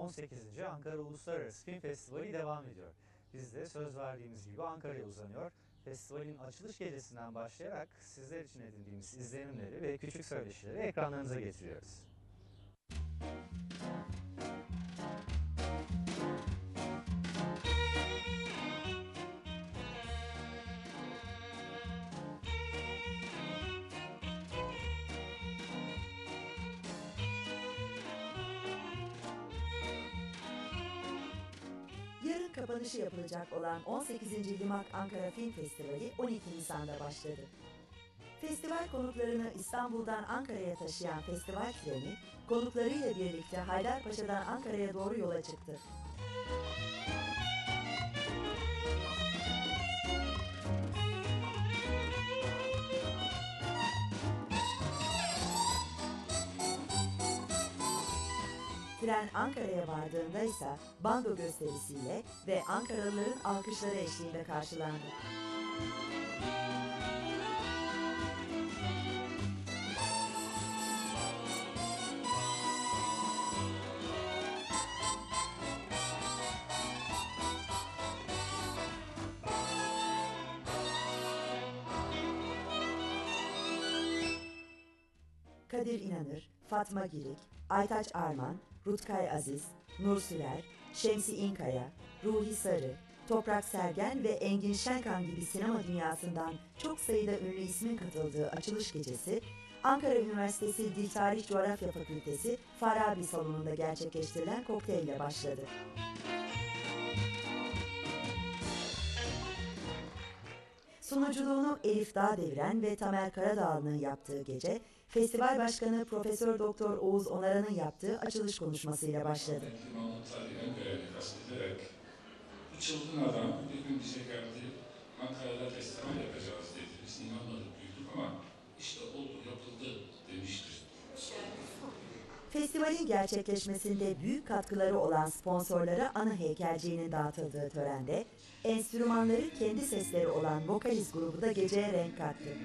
18. Ankara Uluslararası Film Festivali devam ediyor. Biz de söz verdiğimiz gibi Ankara'ya uzanıyor. Festivalin açılış gecesinden başlayarak sizler için edindiğimiz izlenimleri ve küçük söyleşileri ekranlarınıza getiriyoruz. Kapanışı yapılacak olan 18. Limak Ankara Film Festivali 12 Nisan'da başladı. Festival konuklarını İstanbul'dan Ankara'ya taşıyan festival treni, konuklarıyla birlikte Haydarpaşa'dan Ankara'ya doğru yola çıktı. Tren Ankara'ya vardığında ise bando gösterisiyle ve Ankaralıların alkışları eşliğinde karşılandı. Kadir İnanır, Fatma Girik, Aytaç Arman, Rutkay Aziz, Nur Sürer, Şemsi İnkaya, Ruhi Sarı, Toprak Sergen ve Engin Şenkan gibi sinema dünyasından çok sayıda ünlü ismin katıldığı açılış gecesi, Ankara Üniversitesi Dil Tarih Coğrafya Fakültesi Farabi Salonu'nda gerçekleştirilen kokteylle başladı. Sunuculuğunu Elif Dağdeviren ve Tamer Karadağlı'nın yaptığı gece, Festival Başkanı Profesör Doktor Oğuz Onaran'ın yaptığı açılış konuşmasıyla başladı. Bu çılgın adam bir gün bize geldi, Ankara'da festival yapacağız dedi. Biz inanmadık, büyüdük ama işte oldu, Festivalin gerçekleşmesinde büyük katkıları olan sponsorlara anı heykelciğinin dağıtıldığı törende, enstrümanları kendi sesleri olan vokalist grubu da geceye renk kattı.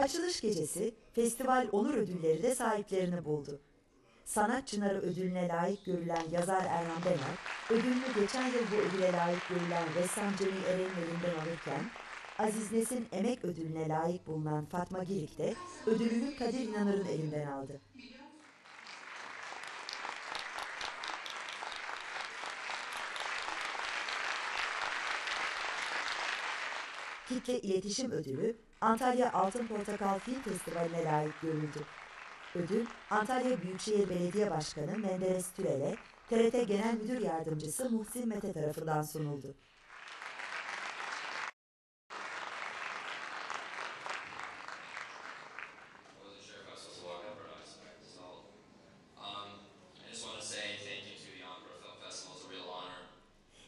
Açılış gecesi festival onur ödülleri de sahiplerini buldu. Sanat Çınarı ödülüne layık görülen yazar Erhan Demer, ödülünü geçen yıl bu ödüle layık görülen ressam Cemil Eren'in elinden alırken, Aziz Nesin Emek Ödülüne layık bulunan Fatma Girik de ödülünü Kadir İnanır'ın elinden aldı. Kitle İletişim Ödülü Antalya Altın Portakal Film Festivali'ne layık görüldü. Ödül Antalya Büyükşehir Belediye Başkanı Menderes Türel'e TRT Genel Müdür Yardımcısı Muhsin Mete tarafından sunuldu.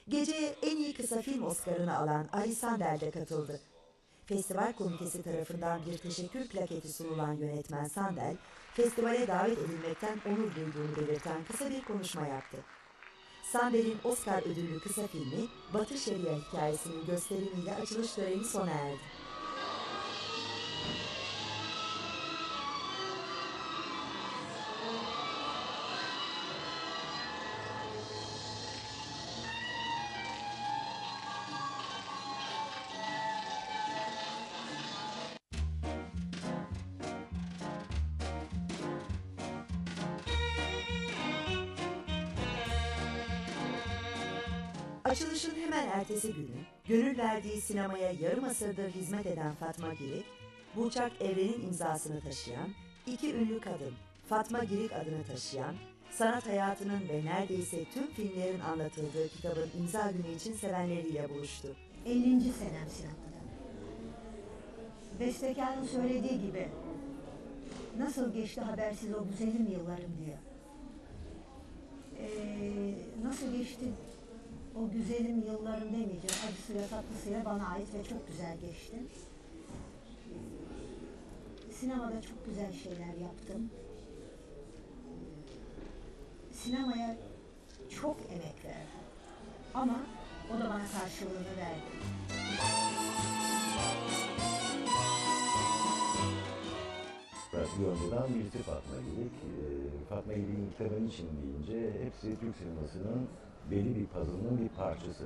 Geceye en iyi kısa film Oscar'ını alan Ali Sandel de katıldı. Festival komitesi tarafından bir teşekkür plaketi sunulan yönetmen Sandel, festivale davet edilmekten onur duyduğunu belirten kısa bir konuşma yaptı. Sandel'in Oscar ödüllü kısa filmi Batı Şeria hikayesinin gösterimiyle açılış töreni sona erdi. Açılışın hemen ertesi günü, gönül verdiği sinemaya yarım asırdır hizmet eden Fatma Girik, Burçak Evren'in imzasını taşıyan, iki ünlü kadın, Fatma Girik adını taşıyan, sanat hayatının ve neredeyse tüm filmlerin anlatıldığı kitabın imza günü için sevenleriyle buluştu. 50. senem sinemada. Bestekarın söylediği gibi nasıl geçti habersiz o güzelim yıllarım diyor. Ee, nasıl geçti o güzelim yıllarım demeyeceğim. Acısıyla tatlısıyla bana ait ve çok güzel geçti. sinemada çok güzel şeyler yaptım. Sinemaya çok emek verdim. Ama o da bana karşılığını verdi. Yoncadan birisi Fatma Girik. Ee, Fatma Girik'in kitabın için deyince hepsi Türk sinemasının belli bir puzzle'ının bir parçası.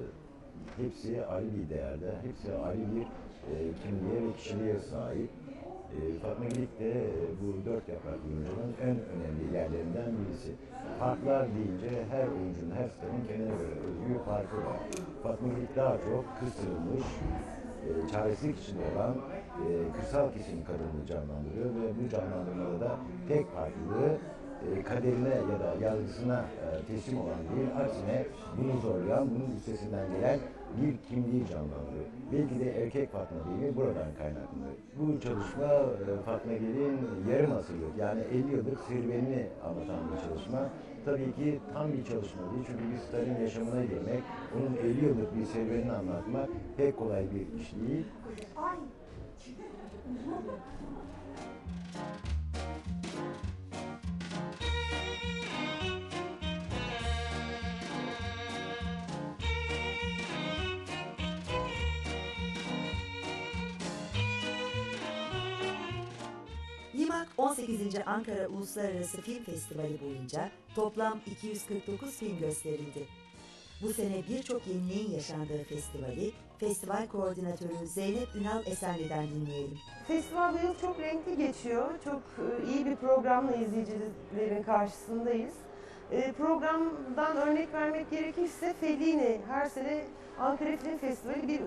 Hepsi ayrı bir değerde, hepsi ayrı bir e, kimliğe ve kişiliğe sahip. E, Fatma Girik de e, bu dört yapraklı oyuncunun en önemli yerlerinden birisi. Farklar deyince her oyuncunun, her starın kendine göre özgü farkı var. Fatma Girik daha çok kısırılmış, e, çaresizlik içinde olan e, kırsal kesim kadını canlandırıyor ve bu canlandırmada da tek farklılığı kaderine ya da yargısına e, teslim olan değil, aksine bunu zorlayan, bunun üstesinden gelen bir kimliği canlandırıyor. Belki de erkek Fatma değil buradan kaynaklı. Bu çalışma e, Fatma Gil'in yarım asırlık yani 50 yıllık serüvenini anlatan bir çalışma. Tabii ki tam bir çalışma değil çünkü bir starın yaşamına girmek, onun 50 yıllık bir serüvenini anlatmak pek kolay bir iş değil. 18. Ankara Uluslararası Film Festivali boyunca toplam 249 film gösterildi. Bu sene birçok yeniliğin yaşandığı festivali, festival koordinatörü Zeynep Ünal Esenli'den dinleyelim. Festival bu yıl çok renkli geçiyor. Çok e, iyi bir programla izleyicilerin karşısındayız. E, Programdan örnek vermek gerekirse Fellini her sene Ankara Film Festivali bir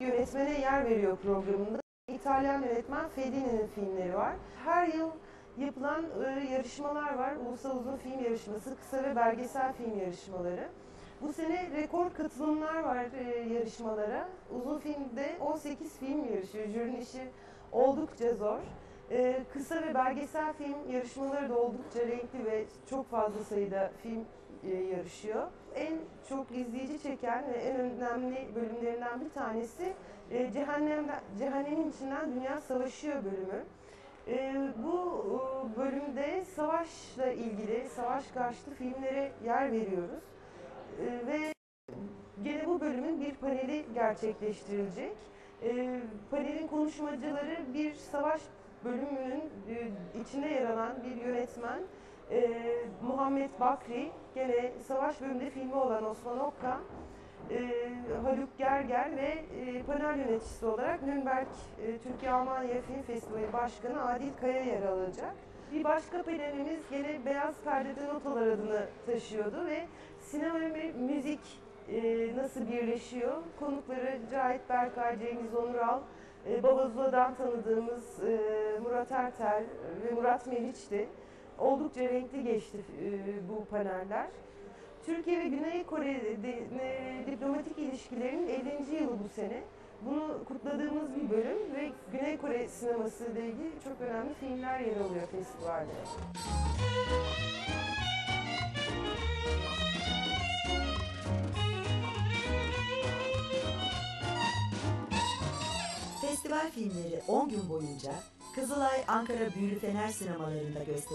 yönetmene yer veriyor programında. İtalyan yönetmen Fellini'nin filmleri var. Her yıl yapılan e, yarışmalar var. Ulusal Uzun Film Yarışması, kısa ve belgesel film yarışmaları. Bu sene rekor katılımlar var e, yarışmalara. Uzun filmde 18 film yarışıyor. Jürinin işi oldukça zor. E, kısa ve belgesel film yarışmaları da oldukça renkli ve çok fazla sayıda film yarışıyor. En çok izleyici çeken ve en önemli bölümlerinden bir tanesi e, Cehennemden, Cehennemin içinden Dünya Savaşıyor bölümü. E, bu e, bölümde savaşla ilgili, savaş karşıtı filmlere yer veriyoruz. E, ve gene bu bölümün bir paneli gerçekleştirilecek. E, panelin konuşmacıları bir savaş bölümünün e, içinde yer alan bir yönetmen e, Muhammed Bakri, gene savaş bölümünde filmi olan Osman Okkan, e, Haluk Gerger ve e, panel yöneticisi olarak Nürnberg e, Türkiye-Almanya Film Festivali Başkanı Adil Kaya yer alacak. Bir başka panelimiz gene Beyaz Perdede Notalar adını taşıyordu ve sinema ve müzik e, nasıl birleşiyor? Konukları Cahit Berkay, Cengiz Onural, e, Baba Zula'dan tanıdığımız e, Murat Ertel ve Murat Meriç'ti. Oldukça renkli geçti e, bu paneller. Türkiye ve Güney Kore e, diplomatik ilişkilerinin 50. yılı bu sene. Bunu kutladığımız bir bölüm ve Güney Kore sineması ile ilgili çok önemli filmler yer alıyor festivalde. Festival filmleri 10 gün boyunca Kızılay Ankara Büyülü Fener sinemalarında gösterilecek.